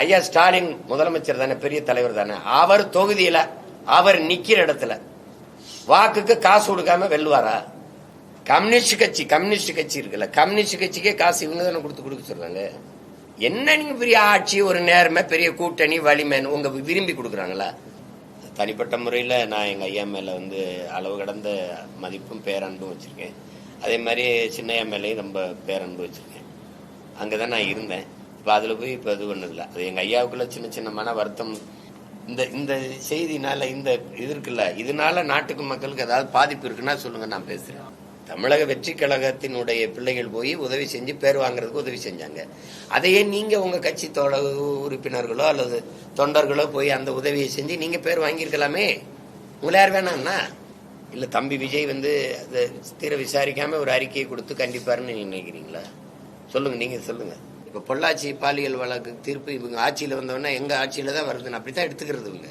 ஐயா ஸ்டாலின் முதலமைச்சர் தானே பெரிய தலைவர் தானே. அவர் தொகுதியில அவர் நிக்கிற இடத்துல வாக்குக்கு காசு கொடுக்காம வெல்லுவாரா? கம்யூனிஸ்ட் கட்சி கம்யூனிஸ்ட் கட்சி இருக்குல்ல கம்யூனிஸ்ட் கட்சிக்கே காசு இவங்க தானே கொடுத்து கொடுக்க சொல்றாங்க. என்ன நீங்க பெரிய ஆட்சி ஒரு நேர்மை பெரிய கூட்டணி வலிமைன்னு உங்க விரும்பி கொடுக்குறாங்களா? தனிப்பட்ட முறையில் நான் எங்கள் ஐயா மேலே வந்து அளவு கடந்த மதிப்பும் பேரன்பும் வச்சுருக்கேன். அதே மாதிரி சின்னையா மேலேயும் ரொம்ப பேரன்பு வச்சுருக்கேன். அங்கே தான் நான் இருந்தேன். இப்போ அதில் போய் இப்போ இது இல்லை. அது எங்கள் ஐயாவுக்குள்ள சின்ன சின்ன மன வருத்தம். இந்த இந்த செய்தினால இந்த இது இருக்குல்ல இதனால நாட்டுக்கு மக்களுக்கு ஏதாவது பாதிப்பு இருக்குன்னா சொல்லுங்க நான் பேசுறேன். தமிழக வெற்றி கழகத்தினுடைய பிள்ளைகள் போய் உதவி செஞ்சு பேர் வாங்குறதுக்கு உதவி செஞ்சாங்க. அதையே நீங்க உங்க கட்சி தோழ உறுப்பினர்களோ அல்லது தொண்டர்களோ போய் அந்த உதவியை செஞ்சு நீங்க பேர் வாங்கியிருக்கலாமே? உங்களை யார் வேணாம்னா இல்ல தம்பி விஜய் வந்து அதை தீர விசாரிக்காம ஒரு அறிக்கையை கொடுத்து கண்டிப்பாருன்னு நீங்க நினைக்கிறீங்களா? சொல்லுங்க நீங்க சொல்லுங்க. இப்ப பொள்ளாச்சி பாலியல் வழக்கு தீர்ப்பு இவங்க ஆட்சியில வந்தவொடனே எங்க ஆட்சியில தான் வருதுன்னு அப்படித்தான் எடுத்துக்கிறது இவங்க.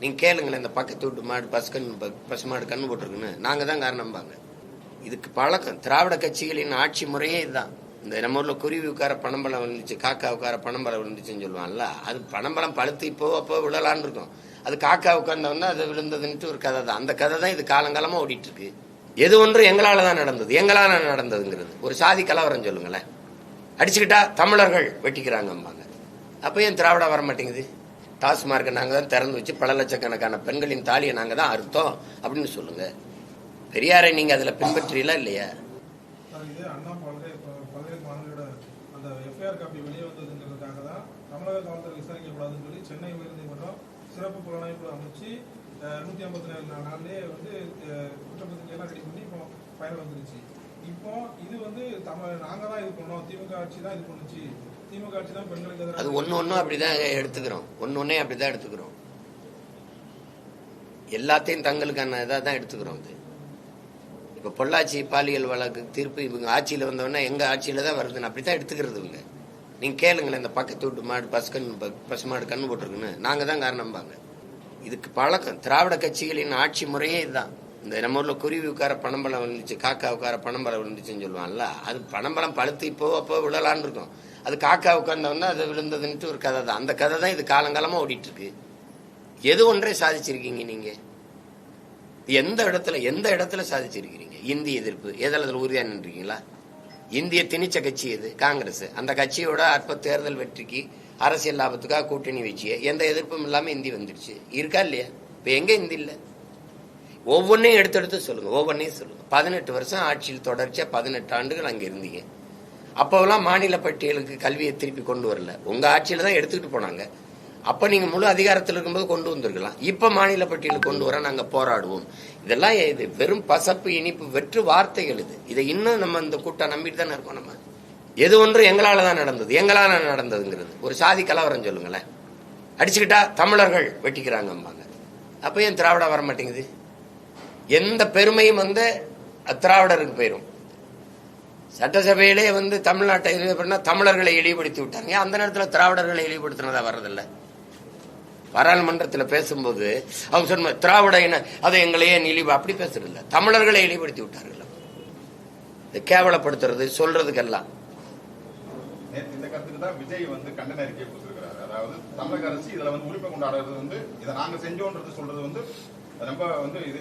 நீங்க கேளுங்களேன் இந்த பக்கத்து வீட்டு மாடு பசுக்கண் பசு மாடு கண்ணு போட்டிருக்குன்னு. நாங்க தான் காரணம்பாங்க. இதுக்கு பழக்கம். திராவிட கட்சிகளின் ஆட்சி முறையே இதுதான். இந்த நம்ம ஊர்ல குருவி உட்கார பணம்பழம் விழுந்துச்சு காக்கா உட்கார பணம்பழம் விழுந்துச்சுன்னு சொல்லுவான்ல அது பணம்பழம் பழுத்து இப்போ அப்போ விழலான்னு இருக்கும். அது காக்கா உட்கார்ந்தவொடனே அது விழுந்ததுன்ட்டு ஒரு கதை தான். அந்த கதை தான் இது காலங்காலமா ஓடிட்டு இருக்கு. எது ஒன்று எங்களால தான் நடந்தது எங்களால நடந்ததுங்கிறது. ஒரு சாதி கலவரம் சொல்லுங்களேன். அடிச்சுக்கிட்டா தமிழர்கள் வெட்டிக்கிறாங்கம்பாங்க அப்ப ஏன் திராவிட வர மாட்டேங்குது? டாஸ்மார்க்கை நாங்க தான் திறந்து வச்சு பல லட்சக்கணக்கான பெண்களின் தாலியை நாங்க தான் அறுத்தோம் அப்படின்னு சொல்லுங்க. பெரியாரை நீங்க அதுல பின்பற்றீங்களா இல்லையா? அந்த காப்பி வெளியே தான் தமிழக விசாரிக்கக்கூடாதுன்னு சொல்லி சென்னை சிறப்பு புலனாய்வு அமைச்சு நூத்தி ஐம்பத்தி நாலு நாள்லயே வந்து குற்றப்பத்திரிகை எல்லாம் ரெடி பண்ணி இப்போ பயணம் வந்துருச்சு. இப்போ இது வந்து தமிழ் நாங்க தான் இது பண்ணோம். திமுக ஆட்சி தான் இது பண்ணுச்சு. திமுக ஆட்சி தான் பெண்களுக்கு எதிராக அது ஒன்று ஒன்றும் அப்படிதான் எடுத்துக்கிறோம். ஒன்று ஒன்னே அப்படிதான் எடுத்துக்கிறோம். எல்லாத்தையும் தங்களுக்கான இதாக தான் எடுத்துக்கிறோம் இது. இப்போ பொள்ளாச்சி பாலியல் வழக்கு தீர்ப்பு இவங்க ஆட்சியில் வந்தவொடனே எங்கள் ஆட்சியில் தான் வருதுன்னு அப்படித்தான் எடுத்துக்கிறது இவங்க. நீங்கள் கேளுங்களேன் இந்த பக்கத்து வீட்டு மாடு பசுக்கண் பசு மாடு கண்ணு போட்டிருக்குன்னு. நாங்கள் தான் காரணம்பாங்க இதுக்கு பழக்கம். திராவிட கட்சிகளின் ஆட்சி முறையே இதுதான். இந்த நம்ம ஊர்ல குருவி உட்கார பணம்பழம் விழுந்துச்சு காக்கா உட்கார பணம்பழம் விழுந்துச்சுன்னு சொல்லுவான்ல அது பணம்பழம் பழுத்து இப்போ அப்போ விழலான்னு இருக்கும். அது காக்கா உட்கார்ந்தவொடனே அது விழுந்ததுன்ட்டு ஒரு கதை தான். அந்த கதை தான் இது காலங்காலமா ஓடிட்டு இருக்கு எது ஒன்றே சாதிச்சிருக்கீங்க நீங்க? எந்த இடத்துல எந்த இடத்துல சாதிச்சிருக்கிறீங்க? இந்திய எதிர்ப்பு எதில் அதில் உறுதியா நின்றுருக்கீங்களா? இந்திய திணிச்ச கட்சி எது? காங்கிரஸ். அந்த கட்சியோட அற்ப தேர்தல் வெற்றிக்கு அரசியல் லாபத்துக்காக கூட்டணி வச்சு எந்த எதிர்ப்பும் இல்லாமல் இந்தி வந்துடுச்சு. இருக்கா இல்லையா? இப்போ எங்கே இந்தி இல்லை? ஒவ்வொன்றையும் எடுத்து எடுத்து சொல்லுங்க ஒவ்வொன்றையும் சொல்லுங்க. பதினெட்டு வருஷம் ஆட்சியில் தொடர்ச்சியாக பதினெட்டு ஆண்டுகள் அங்கே இருந்தீங்க. அப்போவெல்லாம் மாநில பட்டியலுக்கு கல்வியை திருப்பி கொண்டு வரல. உங்கள் ஆட்சியில் தான் எடுத்துக்கிட்டு போனாங்க. அப்போ நீங்கள் முழு அதிகாரத்தில் இருக்கும்போது கொண்டு வந்திருக்கலாம். இப்போ மாநில பட்டியலுக்கு கொண்டு வர நாங்கள் போராடுவோம். இதெல்லாம் இது வெறும் பசப்பு இனிப்பு வெற்று வார்த்தைகள் இது. இதை இன்னும் நம்ம இந்த கூட்டம் நம்பிட்டு தானே இருக்கோம் நம்ம. எது ஒன்று எங்களால் தான் நடந்தது. எங்களால் நடந்ததுங்கிறது. ஒரு சாதி கலவரம் சொல்லுங்களேன். அடிச்சுக்கிட்டா தமிழர்கள் வெட்டிக்கிறாங்கம்பாங்க. அப்போ ஏன் திராவிட வர மாட்டேங்குது? எந்த பெருமையும் வந்து திராவிடருக்கு போயிடும் சட்டசபையிலே வந்து தமிழ்நாட்டை இது பண்ணா தமிழர்களை இழிவுபடுத்தி விட்டாங்க. அந்த நேரத்தில் திராவிடர்களை இழிவுபடுத்தினதா வர்றதில்லை? பாராளுமன்றத்தில் பேசும்போது அவங்க சொன்ன திராவிட இன அதை எங்களையே இழிவு? அப்படி பேசுறதில்ல. தமிழர்களை இழிவுபடுத்தி விட்டார்கள். இது கேவலப்படுத்துறது சொல்றதுக்கெல்லாம். இந்த கருத்துக்கு தான் விஜய் வந்து கண்டன அறிக்கை கொடுத்திருக்கிறாரு. அதாவது தமிழக அரசு இதுல வந்து உரிமை கொண்டாடுறது வந்து இதை நாங்க செஞ்சோன்றது சொல்றது வந்து ரொம்ப வந்து இது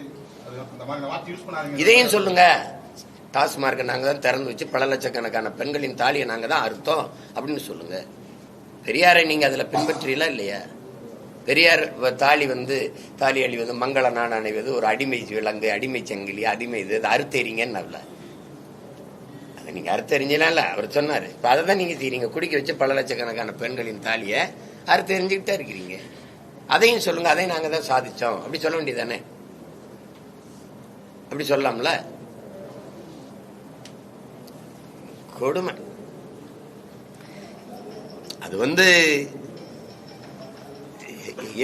இதையும் சொல்லுங்க. டாஸ்மார்க்கை நாங்க தான் திறந்து வச்சு பல லட்சக்கணக்கான பெண்களின் தாலியை நாங்க தான் அறுத்தோம் அப்படின்னு சொல்லுங்க. பெரியாரை நீங்க அதுல பின்பற்றீங்களா இல்லையா? பெரியார் வ- தாலி வந்து தாலி அழிவது மங்கள நாடு அணைவது ஒரு அடிமை விலங்கு அடிமை சங்கிலி அடிமை இது அதை அறுத்தெறிங்கன்னு அல்ல. அதை நீங்க அறுத்தெறிஞ்சலாம் அவர் சொன்னாரு. இப்ப அதை தான் நீங்க செய்கிறீங்க குடிக்க வச்சு பல லட்சக்கணக்கான பெண்களின் தாலியை அறுத்தெறிஞ்சுக்கிட்டே இருக்கிறீங்க. அதையும் சொல்லுங்க. அதையும் நாங்க தான் சாதிச்சோம். அப்படி சொல்ல வேண்டியதானே அப்படி சொல்லலாம்ல? கொடுமை. அது வந்து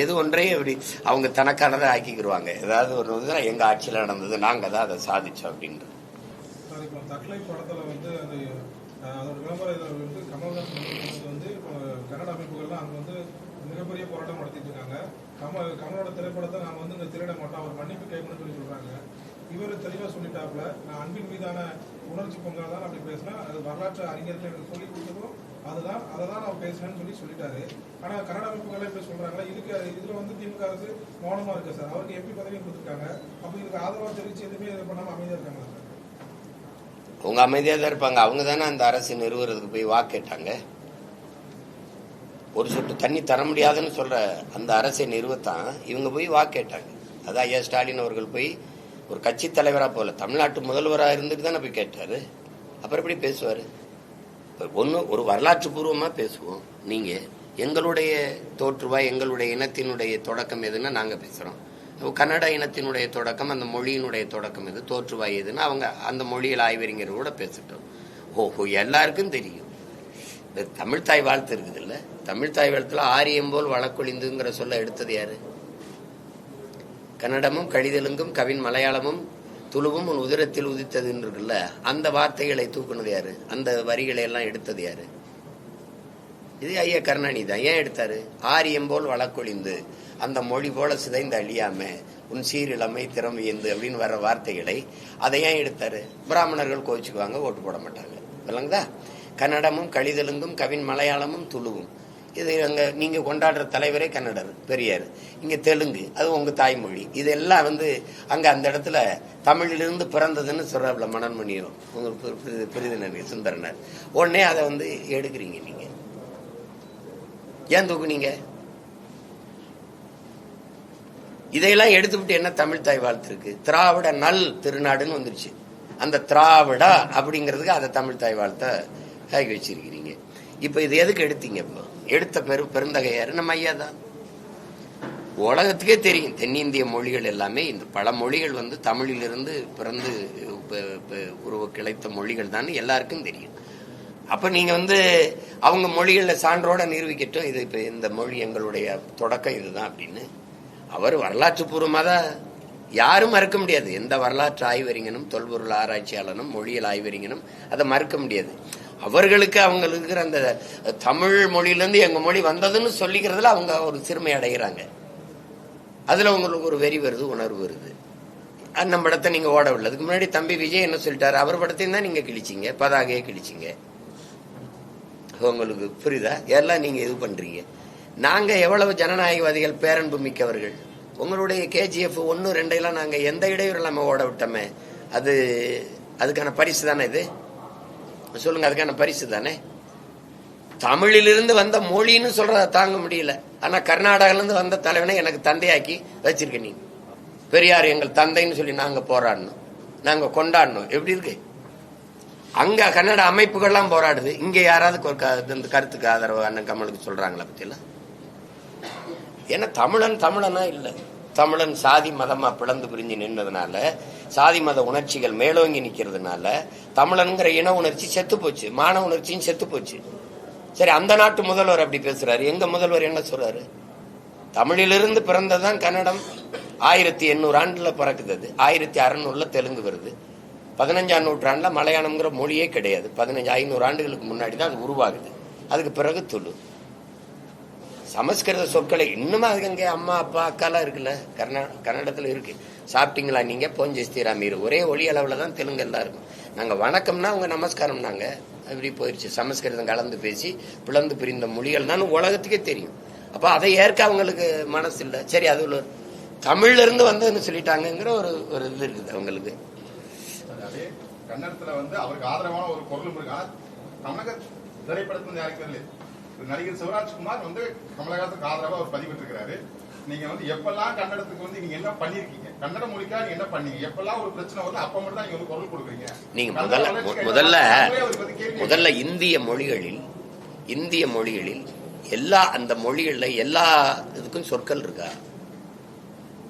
எது ஒன்றையும் அப்படி அவங்க தனக்கானதை ஆக்கிக்கிடுவாங்க ஏதாவது ஒரு வந்து எங்க ஆட்சியில் நடந்தது நாங்க தான் அதை சாதிச்சோம் அப்படின்றது. தக்லை வந்து விளம்பர வந்து வந்து வந்து மிகப்பெரிய போராட்டம் நடத்திட்டு இருக்காங்க. கமலோட திரைப்படத்தை நாங்க வந்து இந்த திருட மாட்டோம். அவர் மன்னிப்பு கேட்கணும்னு சொல்லி சொல்றாங்க. இவர் தெளிவா சொல்லிட்டாப்ல நான் அன்பின் மீதான உணர்ச்சி பொங்கல் தான் அப்படி பேசினா அது வரலாற்று அறிஞர்கள் எனக்கு சொல்லி கொடுத்ததும் அதுதான் அதை தான் நான் பேசுறேன்னு சொல்லி சொல்லிட்டாரு. ஆனா கன்னட அமைப்புகளே இப்படி சொல்றாங்களா இதுக்கு இதுல வந்து திமுக அரசு மௌனமா இருக்கு சார். அவருக்கு எப்படி பதவி கொடுத்துருக்காங்க. அப்ப இதுக்கு ஆதரவா தெரிவிச்சு எதுவுமே இது பண்ணாம அமைதியா இருக்காங்களா சார்? அவங்க அமைதியாக தான் இருப்பாங்க. அவங்க தானே அந்த அரசு நிறுவுறதுக்கு போய் வாக்கு கேட்டாங்க. ஒரு சொட்டு தண்ணி தர முடியாதுன்னு சொல்ற அந்த அரசை நிறுவத்தான். இவங்க போய் வாக்கு கேட்டாங்க. அதான் ஐயா ஸ்டாலின் அவர்கள் போய் ஒரு கட்சி தலைவரா போல தமிழ்நாட்டு முதல்வரா இருந்துட்டு தானே போய் கேட்டாரு. அப்புறம் எப்படி பேசுவாரு? ஒன்று ஒரு வரலாற்று பூர்வமா பேசுவோம். நீங்க எங்களுடைய தோற்றுவாய் எங்களுடைய இனத்தினுடைய தொடக்கம் எதுன்னா நாங்க பேசுறோம். கன்னட இனத்தினுடைய தொடக்கம் அந்த மொழியினுடைய தொடக்கம் எது தோற்றுவாய் எதுன்னா அவங்க அந்த மொழியில் ஆய்வறிஞர் கூட பேசிட்டோம். ஓஹோ எல்லாருக்கும் தெரியும். இந்த தமிழ்தாய் வாழ்த்து இருக்குது இல்ல தமிழ்தாய் வாழ்த்துல ஆரியம் போல் வழக்கொழிந்துங்கிற சொல்ல எடுத்தது யாரு? கன்னடமும் கழிதலுங்கும் கவின் மலையாளமும் துளுவும் உன் உதிரத்தில் உதித்ததுன்னு இருக்குல்ல அந்த வார்த்தைகளை தூக்குனது யாரு? அந்த வரிகளை எல்லாம் எடுத்தது யாரு? இது ஐயா கருணாநிதி தான். ஏன் எடுத்தாரு? ஆரியம் போல் வழக்கொழிந்து அந்த மொழி போல சிதைந்து அழியாம உன் சீரிழமை திறமையந்து அப்படின்னு வர வார்த்தைகளை அதை ஏன் எடுத்தாரு? பிராமணர்கள் கோவிச்சுக்குவாங்க ஓட்டு போட மாட்டாங்க. விளங்குதா? கன்னடமும் கழிதெலுங்கும் கவின் மலையாளமும் துளுவும். இது அங்கே நீங்கள் கொண்டாடுற தலைவரே கன்னடர் பெரியார். இங்கே தெலுங்கு அது உங்கள் தாய்மொழி. இதெல்லாம் வந்து அங்கே அந்த இடத்துல தமிழிலிருந்து பிறந்ததுன்னு சொல்றாப்ல மனன்மணியும் உங்க பிரிதினர் சுந்தரனர். உடனே அதை வந்து எடுக்கிறீங்க நீங்கள் ஏன் தூக்குனீங்க? இதையெல்லாம் எடுத்துவிட்டு என்ன தமிழ் தாய் வாழ்த்து இருக்கு திராவிட நல் திருநாடுன்னு வந்துருச்சு. அந்த திராவிடா அப்படிங்கிறதுக்கு அதை தமிழ் தாய் வாழ்த்த ஆகி வச்சிருக்கிறீங்க. இப்போ இது எதுக்கு எடுத்தீங்க இப்போ? எடுத்த பெரு பெருந்தகையார் நம்ம ஐயா தான். உலகத்துக்கே தெரியும் தென்னிந்திய மொழிகள் எல்லாமே இந்த பல மொழிகள் வந்து தமிழிலிருந்து பிறந்து உருவ கிளைத்த மொழிகள் தான் எல்லாருக்கும் தெரியும். அப்ப நீங்க வந்து அவங்க மொழிகளில் சான்றோட நிரூபிக்கட்டும் இது இப்ப இந்த மொழி எங்களுடைய தொடக்கம் இதுதான் அப்படின்னு. அவர் வரலாற்று பூர்வமாக தான் யாரும் மறுக்க முடியாது. எந்த வரலாற்று ஆய்வறிஞனும் தொல்பொருள் ஆராய்ச்சியாளனும் மொழியியல் ஆய்வறிஞனும் அதை மறுக்க முடியாது. அவர்களுக்கு அவங்களுக்கு இருக்கிற அந்த தமிழ் மொழியிலேருந்து எங்கள் மொழி வந்ததுன்னு சொல்லிக்கிறதுல அவங்க ஒரு சிறுமை அடைகிறாங்க. அதில் உங்களுக்கு ஒரு வெறி வருது உணர்வு வருது. நம்ம படத்தை நீங்கள் ஓடவில்லை அதுக்கு முன்னாடி தம்பி விஜய் என்ன சொல்லிட்டாரு? அவர் படத்தையும் தான் நீங்கள் கிழிச்சிங்க பதாகையே கிழிச்சீங்க. உங்களுக்கு புரியுதா? எல்லாம் நீங்கள் இது பண்ணுறீங்க நாங்கள் எவ்வளவு ஜனநாயகவாதிகள் பேரன்பு மிக்கவர்கள்? உங்களுடைய கேஜிஎஃப் ஒன்று ரெண்டையெல்லாம் நாங்கள் எந்த இடையூறு இல்லாமல் ஓட விட்டோமே. அது அதுக்கான பரிசு தானே இது? சொல்லுங்க அதுக்கான பரிசு தானே? தமிழிலிருந்து வந்த மொழின்னு சொல்றத தாங்க முடியல. ஆனா கர்நாடகாலேருந்து வந்த தலைவனை எனக்கு தந்தையாக்கி வச்சிருக்க நீ. பெரியார் எங்கள் தந்தைன்னு சொல்லி நாங்க போராடணும். நாங்க கொண்டாடணும். எப்படி இருக்கு? அங்க கன்னட அமைப்புகள்லாம் போராடுது. இங்க யாராவது ஒரு க- இந்த கருத்துக்கு ஆதரவு அண்ணன் கமலுக்கு சொல்றாங்களா பத்திலாம் ஏன்னா தமிழன் தமிழனா இல்லை. தமிழன் சாதி மதமா பிளந்து பிரிஞ்சு நின்றதுனால சாதி மத உணர்ச்சிகள் மேலோங்கி நிற்கிறதுனால தமிழனுங்கிற இன உணர்ச்சி செத்து போச்சு. மான உணர்ச்சியும் செத்து போச்சு. சரி அந்த நாட்டு முதல்வர் அப்படி பேசுறாரு. எங்க முதல்வர் என்ன சொல்றாரு? தமிழிலிருந்து பிறந்ததுதான் கன்னடம். ஆயிரத்தி எண்ணூறு ஆண்டுல பிறக்குது அது. ஆயிரத்தி அறுநூறுல தெலுங்கு வருது. பதினஞ்சாம் நூற்றாண்டுல மலையாளம்ங்கிற மொழியே கிடையாது. பதினஞ்சு ஐநூறு ஆண்டுகளுக்கு முன்னாடி தான் அது உருவாகுது. அதுக்கு பிறகு துளு. சமஸ்கிருத சொற்களை இன்னுமா அதுக்கு அங்கே அம்மா அப்பா அக்காலாம் இருக்குல்ல? கர்நா கன்னடத்தில் இருக்கு. சாப்பிட்டீங்களா நீங்க? போஞ்சஸ்திரா மீறு. ஒரே ஒளி அளவில் தான் தெலுங்கு எல்லாம் இருக்கும். நாங்கள் வணக்கம்னா அவங்க நமஸ்காரம் நாங்கள் அப்படி போயிடுச்சு சமஸ்கிருதம் கலந்து பேசி பிளந்து பிரிந்த மொழிகள் தான் உலகத்துக்கே தெரியும். அப்போ அதை ஏற்க அவங்களுக்கு மனசு இல்லை சரி அது ஒரு தமிழ்லேருந்து வந்ததுன்னு சொல்லிட்டாங்கங்கிற ஒரு ஒரு இது இருக்குது அவங்களுக்கு. கன்னடத்தில் வந்து அவருக்கு ஆதரவான ஒரு பொருளும் இருக்கு. தமிழக திரைப்படத்தில் யாருக்கு தெரியல நடிகர் சிவராஜ்குமார் வந்து கமலஹாசனுக்கு ஆதரவா அவர் பதிவிட்டிருக்கிறாரு. நீங்க வந்து எப்பெல்லாம் கன்னடத்துக்கு வந்து நீங்க என்ன பண்ணிருக்கீங்க கன்னட மொழிக்கா நீங்க என்ன பண்ணீங்க? எப்பெல்லாம் ஒரு பிரச்சனை வருது அப்ப மட்டும் தான் நீங்க குரல் கொடுக்குறீங்க. நீங்க முதல்ல முதல்ல முதல்ல இந்திய மொழிகளில் இந்திய மொழிகளில் எல்லா அந்த மொழிகள்ல எல்லா இதுக்கும் சொற்கள் இருக்கா?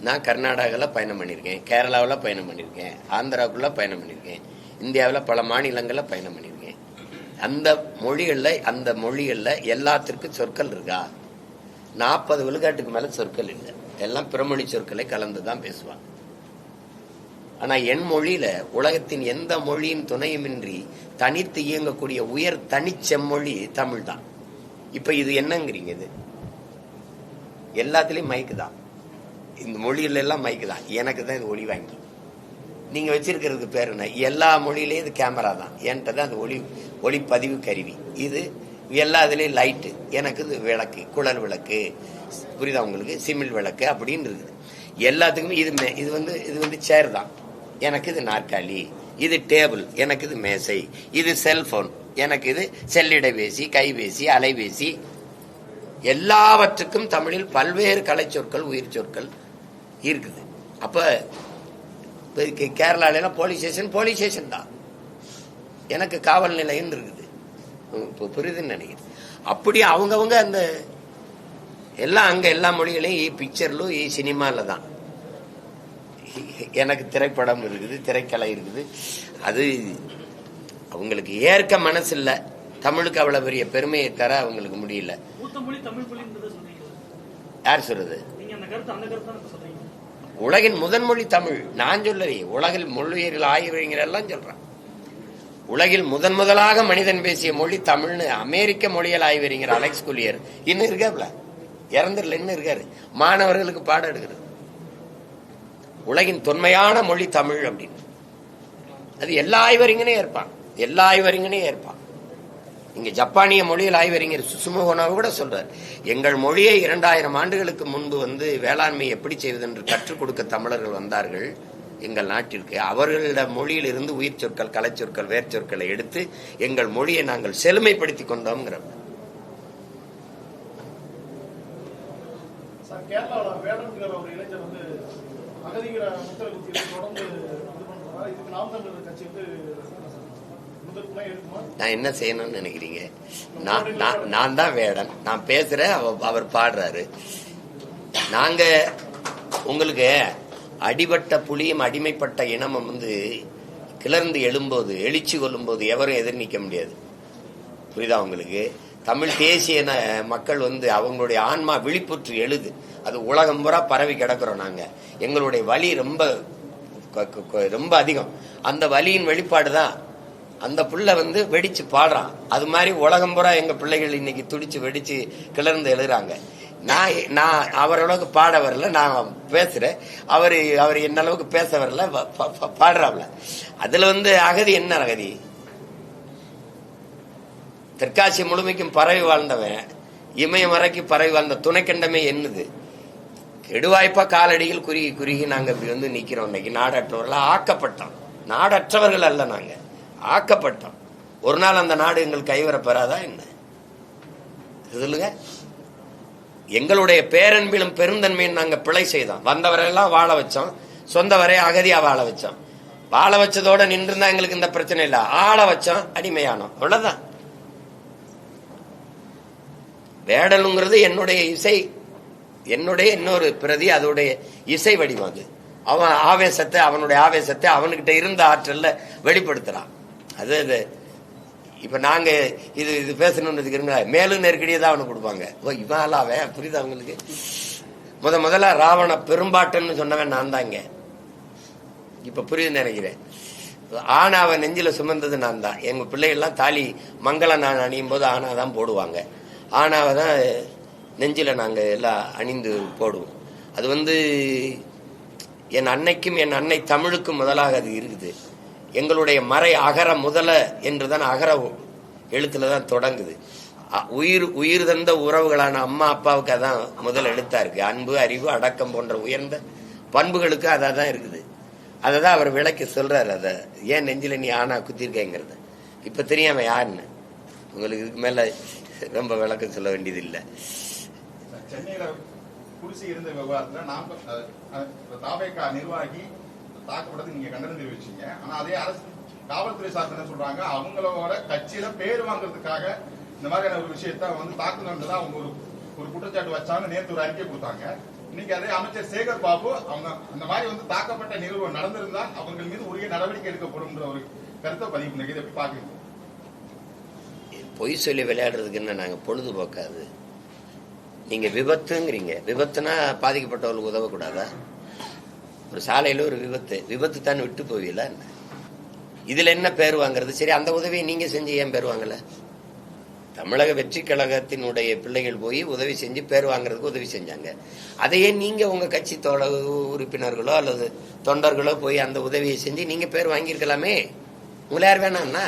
நான் கர்நாடகாவில் பயணம் பண்ணியிருக்கேன் கேரளாவில் பயணம் பண்ணியிருக்கேன் ஆந்திராவுக்குள்ள பயணம் பண்ணியிருக்கேன் இந்தியாவில் பல மாநிலங்களில் பயணம் பண்ணியிருக்கேன். அந்த மொழிகளில் அந்த மொழிகளில் எல்லாத்திற்கும் சொற்கள் இருக்கா? நாற்பது விழுக்காட்டுக்கு மேல சொற்கள் இல்லை. எல்லாம் பிறமொழி சொற்களை கலந்து தான் பேசுவாங்க. ஆனா என் மொழியில உலகத்தின் எந்த மொழியின் துணையுமின்றி தனித்து இயங்கக்கூடிய உயர் தனிச்செம்மொழி தமிழ் தான் இப்ப இது என்னங்கிறீங்க இது? எல்லாத்துலயும் மைக்கு தான். இந்த மொழியில எல்லாம் மைக்கு தான். எனக்கு தான் இது ஒளி வாங்கி. நீங்க வச்சிருக்கிறதுக்கு பேர் என்ன? எல்லா மொழியிலையும் இது கேமரா தான். என்கிட்ட தான் அது ஒளி ஒளிப்பதிவு கருவி. இது எல்லா இதுலேயும் லைட்டு எனக்கு இது விளக்கு குழல் விளக்கு புரியுதா உங்களுக்கு? சிமிழ் விளக்கு அப்படின்னு இருக்குது. எல்லாத்துக்குமே இது மே- இது வந்து இது வந்து சேர் தான். எனக்கு இது நாற்காலி இது டேபிள் எனக்கு இது மேசை இது செல்போன் எனக்கு இது செல்லிடைபேசி கைபேசி அலைபேசி. எல்லாவற்றுக்கும் தமிழில் பல்வேறு கலைச்சொற்கள் உயிர் சொற்கள் இருக்குது. அப்போ இப்ப போலீஸ் ஸ்டேஷன் போலீஸ் ஸ்டேஷன் தான். எனக்கு காவல் நிலையம் இருக்குது. இப்ப புரியுதுன்னு நினைக்கிறேன். அப்படி அவங்கவங்க அந்த எல்லாம் அங்க எல்லா மொழிகளையும் பிக்சர்லும் சினிமால தான். எனக்கு திரைப்படம் இருக்குது திரைக்கலை இருக்குது. அது அவங்களுக்கு ஏற்க மனசு இல்ல தமிழுக்கு அவ்வளவு பெரிய பெருமையை தர அவங்களுக்கு முடியல. யார் சொல்றது? உலகின் முதன் மொழி தமிழ். நான் சொல்லலையே உலகில் மொழியியல் ஆய்வறிஞர் எல்லாம் சொல்றான். உலகில் முதன் முதலாக மனிதன் பேசிய மொழி தமிழ்னு அமெரிக்க மொழியில் ஆய்வறிஞர் அலெக்ஸ் குலியர். இன்னும் இருக்காப்ல? இறந்துடல இன்னும் இருக்காரு. மாணவர்களுக்கு பாடம் எடுக்கிறது. உலகின் தொன்மையான மொழி தமிழ் அப்படின்னு. அது எல்லா ஆய்வறிஞனே ஏற்பான். எல்லா ஆய்வறிஞனே ஏற்பான். இங்க ஜப்பானிய மொழியில் ஆய்வறிஞர் சுசுமோகனா கூட சொல்றார். எங்கள் மொழியை இரண்டாயிரம் ஆண்டுகளுக்கு முன்பு வந்து வேளாண்மை எப்படி செய்வது என்று கற்றுக் கொடுக்க தமிழர்கள் வந்தார்கள்? எங்கள் நாட்டிற்கு அவர்களிட மொழியில் இருந்து உயிர் சொற்கள் கலைச்சொற்கள் வேர்ச்சொற்களை எடுத்து எங்கள் மொழியை நாங்கள் செழுமைப்படுத்திக் கொண்டோம்ங்கிறோம் நான் என்ன செய்யணும்னு நினைக்கிறீங்க? நான் தான் வேடன். நான் பேசுறேன் அவ- அவர் பாடுறாரு. நாங்க உங்களுக்கு அடிபட்ட புலியும் அடிமைப்பட்ட இனமும் வந்து கிளர்ந்து எழும்போது எழுச்சி கொள்ளும்போது எவரும் எதிர் நிற்க முடியாது. புரியுதா உங்களுக்கு? தமிழ் தேசிய மக்கள் வந்து அவங்களுடைய ஆன்மா விழிப்புற்று எழுது. அது உலகம் பூரா பரவி கிடக்கிறோம் நாங்கள் எங்களுடைய வலி ரொம்ப ரொம்ப அதிகம். அந்த வலியின் வெளிப்பாடு தான் அந்த புள்ள வந்து வெடிச்சு பாடுறான். அது மாதிரி உலகம் பூரா எங்கள் பிள்ளைகள் இன்னைக்கு துடிச்சு வெடிச்சு கிளர்ந்து எழுதுறாங்க. நான் நான் அவரளவுக்கு பாட வரல நான் பேசுறேன். அவர் அவர் என்ன அளவுக்கு பேச வரல பாடுறாப்ல அதுல வந்து அகதி என்ன அகதி? தெற்காசி முழுமைக்கும் பரவி வாழ்ந்தவன் இமயம் வரைக்கும் வாழ்ந்த துணைக்கண்டமே என்னது? கெடுவாய்ப்பா காலடியில் குறுகி குறுகி நாங்க இப்படி வந்து நிக்கிறோம். இன்னைக்கு நாடற்றவர்கள்? ஆக்கப்பட்டோம். நாடற்றவர்கள் அல்ல நாங்க. ஆக்கப்பட்டோம். ஒரு நாள் அந்த நாடு எங்கள் கைவரப்பெறாதா என்ன? சொல்லுங்க. எங்களுடைய பேரன்பிலும் பெருந்தன்மையும் நாங்க பிழை செய்தோம். வந்தவரெல்லாம் வாழ வச்சோம். சொந்தவரை அகதியா வாழ வச்சோம். வாழ வச்சதோட நின்றுந்தா எங்களுக்கு இந்த பிரச்சனை இல்லை. ஆள வச்சோம் அடிமையானோம். அவ்வளவுதான். வேடலுங்கிறது என்னுடைய இசை. என்னுடைய இன்னொரு பிரதி அதோடைய இசை வடிவம் அது. அவன் ஆவேசத்தை அவனுடைய ஆவேசத்தை அவனுக்கிட்ட இருந்த ஆற்றல்ல வெளிப்படுத்துறான். அது அது. இப்ப நாங்க இது இது பேசணும்னு வச்சுக்கிறோங்களா மேலும் நெருக்கடியை தான் அவனுக்கு கொடுப்பாங்க. ஓ இவன் அல்லாவே புரியுது அவங்களுக்கு முத முதல்ல ராவண பெரும்பாட்டன்னு சொன்னவன் நான் தாங்க. இப்ப புரியுதுன்னு நினைக்கிறேன். ஆனாவை நெஞ்சில சுமந்தது நான் தான். எங்க பிள்ளைகள்லாம் தாலி மங்கள நான் அணியும் போது ஆனா தான் போடுவாங்க. ஆனாவை தான் நெஞ்சில நாங்க எல்லாம் அணிந்து போடுவோம். அது வந்து என் அன்னைக்கும் என் அன்னை தமிழுக்கும் முதலாக அது இருக்குது. எங்களுடைய மறை அகர முதல என்றுதான் அகர எழுத்துல தான் தொடங்குது. அ- உயிர் உயிர் தந்த உறவுகளான அம்மா அப்பாவுக்கு அதான் முதல் எழுத்தா இருக்கு. அன்பு அறிவு அடக்கம் போன்ற உயர்ந்த பண்புகளுக்கு அதான் தான் இருக்குது. அதை தான் அவர் விளக்கி சொல்றாரு. அதை ஏன் நெஞ்சில நீ ஆனா குத்திருக்கேங்கிறத. இப்ப தெரியாம யாருன்னு? உங்களுக்கு இதுக்கு மேல ரொம்ப விளக்கம் சொல்ல வேண்டியது இல்லை சென்னையில குடிசை இருந்த விவகாரத்துல நாம நிர்வாகி தாக்கப்பட்டது நீங்க கண்டனம் தெரிவிச்சீங்க. ஆனா அதே அரசு காவல்துறை சார்பு என்ன சொல்றாங்க? அவங்களோட கட்சியில பேர் வாங்குறதுக்காக இந்த மாதிரியான ஒரு விஷயத்த வந்து தாக்குனதுல அவங்க ஒரு ஒரு குற்றச்சாட்டு வச்சாங்க நேத்து ஒரு அறிக்கை கொடுத்தாங்க. இன்னைக்கு அதே அமைச்சர் சேகர் பாபு அவங்க அந்த மாதிரி வந்து தாக்கப்பட்ட நிகழ்வு நடந்திருந்தா அவங்க மீது உரிய நடவடிக்கை எடுக்கப்படும்ன்ற ஒரு கருத்தை பதிவு பண்ணி எப்படி பாக்குறீங்க பொய் சொல்லி விளையாடுறதுக்கு என்ன நாங்க பொழுதுபோக்காது? நீங்க விபத்துங்கிறீங்க. விபத்துனா பாதிக்கப்பட்டவர்களுக்கு உதவக்கூடாதா? ஒரு சாலையில ஒரு விபத்து. விபத்து தான் விட்டு போவீல என்ன இதுல என்ன பேர் வாங்குறது? சரி அந்த உதவியை நீங்க செஞ்சு ஏன் பேர் வாங்கல? தமிழக வெற்றி கழகத்தினுடைய பிள்ளைகள் போய் உதவி செஞ்சு பேர் வாங்குறதுக்கு உதவி செஞ்சாங்க. அதையே நீங்க உங்க கட்சி தோழ உறுப்பினர்களோ அல்லது தொண்டர்களோ போய் அந்த உதவியை செஞ்சு நீங்க பேர் வாங்கியிருக்கலாமே? உங்களை யார் வேணாம்னா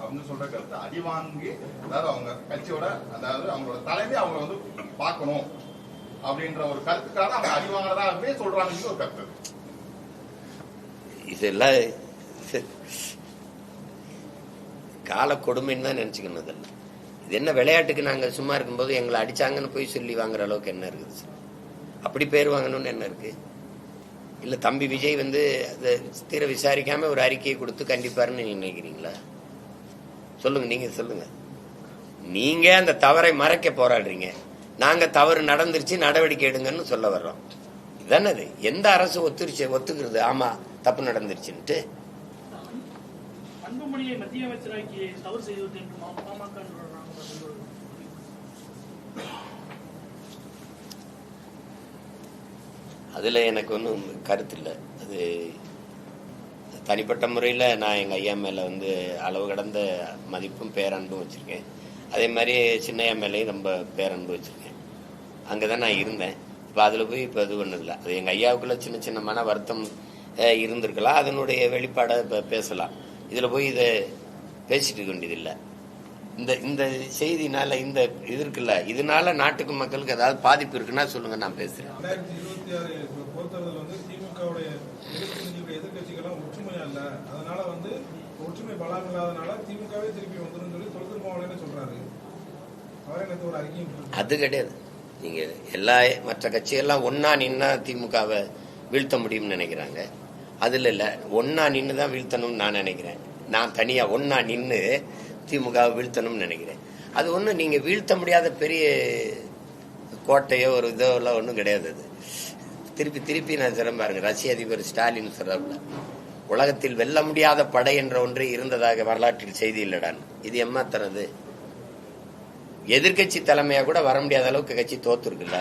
அப்படின்னு சொல்ற கருத்து அடி வாங்கி அதாவது அவங்க கட்சியோட அதாவது அவங்களோட தலைமை அவங்க வந்து பார்க்கணும். அப்படின்ற ஒரு கருத்துக்காக அவங்க அடி வாங்குறதாகவே சொல்றாங்கன்னு ஒரு கருத்து. இதெல்லாம் இது- கால கொடுமைன்னு தான் நினச்சிக்கணும் இதெல்லாம். இது என்ன விளையாட்டுக்கு நாங்கள் சும்மா இருக்கும்போது எங்களை அடிச்சாங்கன்னு போய் சொல்லி வாங்குற அளவுக்கு என்ன இருக்குது சார்? அப்படி பேர் வாங்கணும்னு என்ன இருக்கு? இல்லை தம்பி விஜய் வந்து அதை தீர விசாரிக்காம ஒரு அறிக்கையை கொடுத்து கண்டிப்பாருன்னு நீங்க நினைக்கிறீங்களா? சொல்லுங்க நீங்க சொல்லுங்க. நீங்க அந்த தவறை மறைக்க போராடுறீங்க. நாங்க தவறு நடந்துருச்சு நடவடிக்கை எடுங்கன்னு சொல்ல வர்றோம். இதானே அது எந்த அரசு ஒத்துருச்சு ஒத்துக்கிறது? ஆமா தப்பு நடந்துருச்சுன்ட்டு. நாங்கள் அதுல எனக்கு ஒன்றும் கருத்து இல்லை. அது தனிப்பட்ட முறையில் நான் எங்கள் ஐயா மேலே வந்து அளவு கடந்த மதிப்பும் பேரன்பும் வச்சுருக்கேன். அதே மாதிரி சின்னையா மேலேயும் ரொம்ப பேரன்பு வச்சுருக்கேன். அங்கே தான் நான் இருந்தேன். இப்போ அதில் போய் இப்போ இது பண்ணதில்லை அது எங்கள் ஐயாவுக்குள்ள சின்ன சின்ன மன வருத்தம் இருந்திருக்கலாம். அதனுடைய வெளிப்பாடை இப்போ பேசலாம். இதில் போய் இதை பேசிட்டு இருக்க வேண்டியதில்லை இந்த இந்த செய்தினால இந்த இது இருக்குல்ல இதனால நாட்டுக்கு மக்களுக்கு ஏதாவது பாதிப்பு இருக்குன்னா சொல்லுங்க நான் பேசுறேன். இல்ல. அது கிடையாது. நீங்க எல்லா மற்ற கட்சியெல்லாம் ஒன்னா நின்னா திமுகவை வீழ்த்த முடியும்னு நினைக்கிறாங்க. அதுல இல்ல ஒன்னா நின்று தான் வீழ்த்தணும்னு நான் நினைக்கிறேன். நான் தனியா ஒன்னா நின்று திமுகவை வீழ்த்தணும்னு நினைக்கிறேன். அது ஒன்றும் நீங்க வீழ்த்த முடியாத பெரிய கோட்டையோ ஒரு இதோ எல்லாம் ஒன்றும் கிடையாது அது. திருப்பி திருப்பி நான் சொல்ல பாருங்க ரஷ்ய அதிபர் ஸ்டாலின் சொல்றாப்புல உலகத்தில் வெல்ல முடியாத படை என்ற ஒன்று இருந்ததாக வரலாற்றில் செய்தி இல்லடான் இது எம்மா தனது எதிர்க்கட்சி தலைமையா கூட வர முடியாத அளவுக்கு கட்சி தோத்துருக்குல்ல?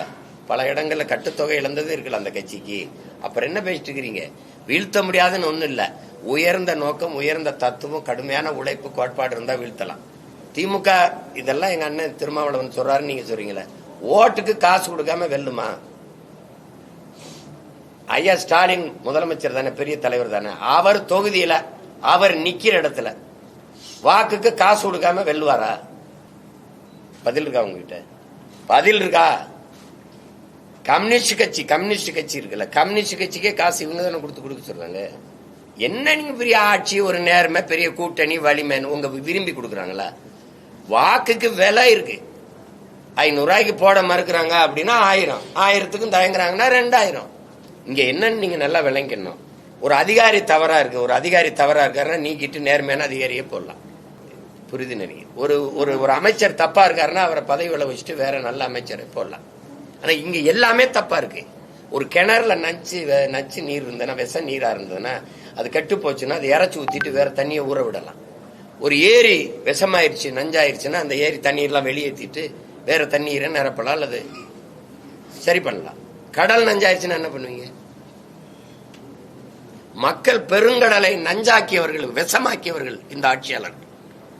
பல இடங்கள்ல கட்டுத்தொகை இழந்தது இருக்குல்ல அந்த கட்சிக்கு? அப்புறம் என்ன பேசிட்டு இருக்கிறீங்க? வீழ்த்த முடியாதுன்னு ஒன்றும் இல்ல. உயர்ந்த நோக்கம் உயர்ந்த தத்துவம் கடுமையான உழைப்பு கோட்பாடு இருந்தா வீழ்த்தலாம். திமுக இதெல்லாம் எங்க அண்ணன் திருமாவளவன் சொல்றாருன்னு நீங்க சொல்றீங்களே ஓட்டுக்கு காசு கொடுக்காம வெல்லுமா? ஐயா ஸ்டாலின் முதலமைச்சர் தானே பெரிய தலைவர் தானே. அவர் தொகுதியில அவர் நிக்கிற இடத்துல வாக்குக்கு காசு கொடுக்காம வெல்லுவாரா? பதில் இருக்கா உங்ககிட்ட? பதில் இருக்கா? கம்யூனிஸ்ட் கட்சி கம்யூனிஸ்ட் கட்சி இருக்குல்ல. கம்யூனிஸ்ட் கட்சிக்கே காசு இவங்க தானே கொடுத்து கொடுக்க சொல்றாங்க. என்ன நீங்க பெரிய ஆட்சி ஒரு நேர்மை பெரிய கூட்டணி வலிமைன்னு உங்க விரும்பி கொடுக்குறாங்களா வாக்குக்கு விலை இருக்கு. ஐநூறுரூவாய்க்கு போட மறுக்கிறாங்க அப்படின்னா ஆயிரம். ஆயிரத்துக்கும் தயங்குறாங்கன்னா ரெண்டாயிரம். இங்க என்னன்னு நீங்க நல்லா விளங்கிக்கணும். ஒரு அதிகாரி தவறா இருக்கு. ஒரு அதிகாரி தவறா இருக்காருன்னா நீக்கிட்டு நேர்மையான அதிகாரியே போடலாம். புரிதி நினைக்கிறேன் ஒரு ஒரு ஒரு அமைச்சர் தப்பா இருக்காருன்னா அவரை பதவி வச்சுட்டு வேற நல்ல அமைச்சரை போடலாம். ஆனா இங்க எல்லாமே தப்பா இருக்கு. ஒரு கிணறுல நச்சு நச்சு நீர் இருந்ததுன்னா விஷ நீரா இருந்ததுன்னா அது கெட்டு போச்சுன்னா அது இறச்சி ஊத்திட்டு வேற தண்ணியை ஊற விடலாம். ஒரு ஏரி விஷமாயிருச்சு நஞ்சாயிருச்சுன்னா அந்த ஏரி தண்ணீர்லாம் வெளியேற்றிட்டு வேற தண்ணீரை நிரப்பலாம் அல்லது சரி பண்ணலாம். கடல் நஞ்சாயிருச்சுன்னா என்ன பண்ணுவீங்க? மக்கள் பெருங்கடலை நஞ்சாக்கியவர்கள் விஷமாக்கியவர்கள் இந்த ஆட்சியாளர்